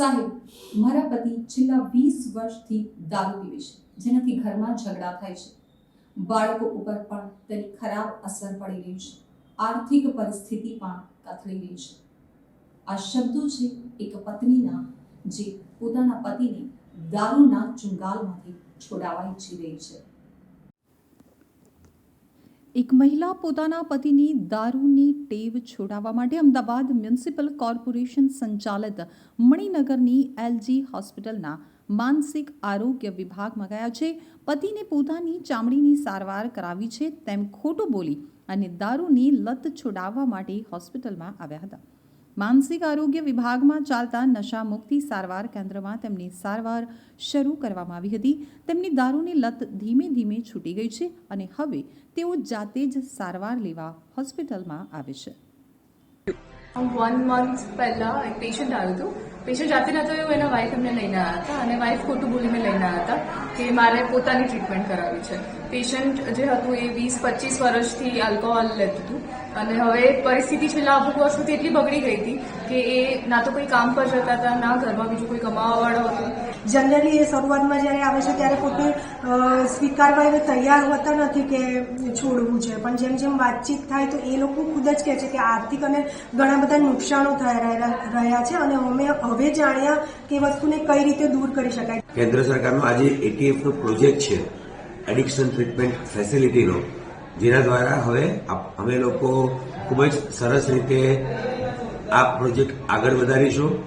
સાહેબ, મારા પતિ છેલ્લા વીસ વર્ષથી દારૂ પીવે છે, જેનાથી ઘરમાં ઝઘડા થાય છે. બાળકો ઉપર પણ તેની ખરાબ અસર પડી રહી છે. આર્થિક પરિસ્થિતિ પણ કથળી રહી છે. આ શબ્દો છે એક પત્નીના, જે પોતાના પતિને દારૂના ચુંગાલમાંથી છોડાવવા ઈચ્છી રહી છે. એક મહિલા પોતાના પતિની દારૂની ટેવ છોડાવવા માટે અમદાવાદ મ્યુનિસિપલ કોર્પોરેશન સંચાલિત મણિનગરની એલજી હોસ્પિટલના માનસિક આરોગ્ય વિભાગમાં ગયા છે. પતિને પોતાની ચામડીની સારવાર કરાવી છે તેમ ખોટું બોલી અને દારૂની લત છોડાવવા માટે હોસ્પિટલમાં આવ્યા હતા. માનસિક આરોગ્ય વિભાગમાં ચાલતા નશા મુક્તિ સારવાર કેન્દ્રમાં તેમની સારવાર શરૂ કરવામાં આવી હતી. તેમની દારૂની લત ધીમે ધીમે છૂટી ગઈ છે અને હવે તેઓ જાતે જ સારવાર લેવા હોસ્પિટલમાં આવે છે. વન મંથ પહેલા એક પેશન્ટ આવ્યું હતું. પેશન્ટ જાતે નતો એવું એના વાઈફ એમને લઈને આવ્યા હતા અને વાઈફ ખોટું બોલીને લઈને આવ્યા હતા કે મારે પોતાની ટ્રીટમેન્ટ કરાવી છે. પેશન્ટ જે હતું એ વીસ, પચીસ વર્ષથી આલ્કોહોલ લેતું હતું. અને હવે પરિસ્થિતિ છેલ્લા અમુક વર્ષોથી એટલી બગડી ગઈ હતી કે એ ના તો કોઈ કામ પર જતા હતા, ના ઘરમાં બીજું કોઈ કમાવાવાળો હતું. જનરલી એ શરૂઆતમાં જ્યારે આવે છે ત્યારે પોતે સ્વીકારવા એ તૈયાર હોતા નથી કે છોડવું છે. પણ જેમ જેમ વાતચીત થાય તો એ લોકો ખુદ જ કહે છે કે આર્થિક અને ઘણા બધા નુકસાનો થયા રહ્યા છે અને અમે હવે જાણ્યા કે વસ્તુને કઈ રીતે દૂર કરી શકાય. કેન્દ્ર સરકારનો આજે એટીએફ નો પ્રોજેક્ટ છે, એડિક્શન ટ્રીટમેન્ટ ફેસિલિટીનો, જેના દ્વારા હવે અમે લોકો ખૂબ જ સરસ રીતે આ પ્રોજેક્ટ આગળ વધારીશું.